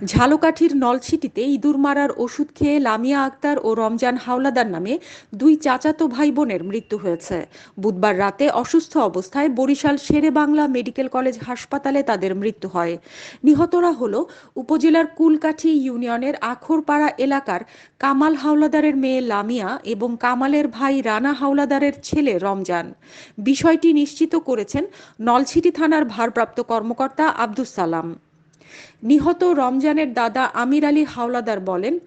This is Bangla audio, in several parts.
ঝালকাঠির নলছিটিতে ইঁদুর মারার ওষুধ খেয়ে লামিয়া আক্তার ও রমজান হাওলাদার নামে দুই চাচাতো ভাই বোনের মৃত্যু হয়েছে। বুধবার রাতে অসুস্থ অবস্থায় বরিশাল শেরে বাংলা মেডিকেল কলেজ হাসপাতালে তাদের মৃত্যু হয়। নিহতরা হল উপজেলার কুলকাঠি ইউনিয়নের আখরপাড়া এলাকার কামাল হাওলাদারের মেয়ে লামিয়া এবং কামালের ভাই রানা হাওলাদারের ছেলে রমজান। বিষয়টি নিশ্চিত করেছেন নলছিটি থানার ভারপ্রাপ্ত কর্মকর্তা আব্দুস সালাম। নিহত রমজানের দাদা আমির আলী হাওলাদার বলেন,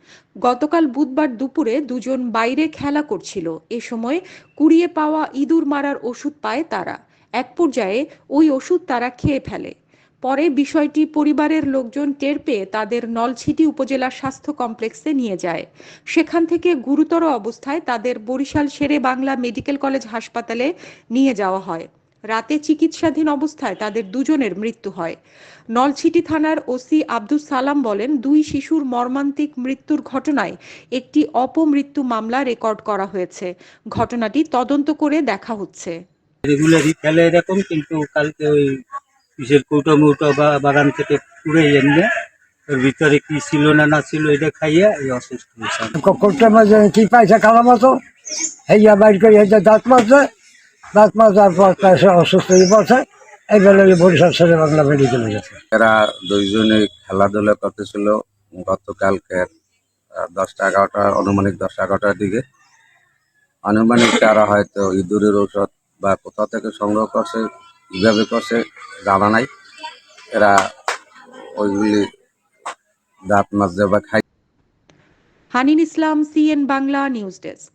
গতকাল বুধবার দুপুরে দুজন বাইরে খেলা করছিল। এ সময় কুড়িয়ে পাওয়া ইঁদুর মারার ওষুধ পায় তারা। এক পর্যায়ে ওই ওষুধ তারা খেয়ে ফেলে। পরে বিষয়টি পরিবারের লোকজন টের পেয়ে তাদের নলছিটি উপজেলা স্বাস্থ্য কমপ্লেক্সে নিয়ে যায়। সেখান থেকে গুরুতর অবস্থায় তাদের বরিশাল শেরে বাংলা মেডিকেল কলেজ হাসপাতালে নিয়ে যাওয়া হয়। রাতে চিকিৎসাধীন অবস্থায় তাদের দুজনের মৃত্যু হয়। নলছিটি থানার ওসি আব্দুল সালাম বলেন দুই শিশুর মর্মান্তিক মৃত্যুর ঘটনায় একটি অপমৃত্যু মামলা রেকর্ড করা হয়েছে। ঘটনাটি তদন্ত করে দেখা হচ্ছে। রেগুলারই ফেলে এরকম কিন্তু কালকে ওই কিসের কৌটো মৌটো বা বাগান থেকে পুড়ে এনে ওর ভিতরে কি ছিল না না ছিল এটা খাইয়া এই অসুস্থ হয়েছে। মাঝে কি পাইছে খারাপ মতো? হেয়া বাইর করে হেঁটে দাঁত মারছে দাঁত মারবার পর তার সে অসুস্থ হয়ে পড়ছে বরিশাল বাংলা মেডিকেলে গেছে। এরা দুইজনে খেলাধুলা করতেছিল গতকালকে দশটা এগারোটা অনুমানিক দশটা এগারোটার দিকে। আনুমানিক তারা হয়তো ইঁদুরের ঔষধ বা কোথা থেকে সংগ্রহ করছে কীভাবে করছে জানা নাই। এরা ওইগুলি দাঁত মাজতে বা খাই Hanin Islam CN Bangla news desk.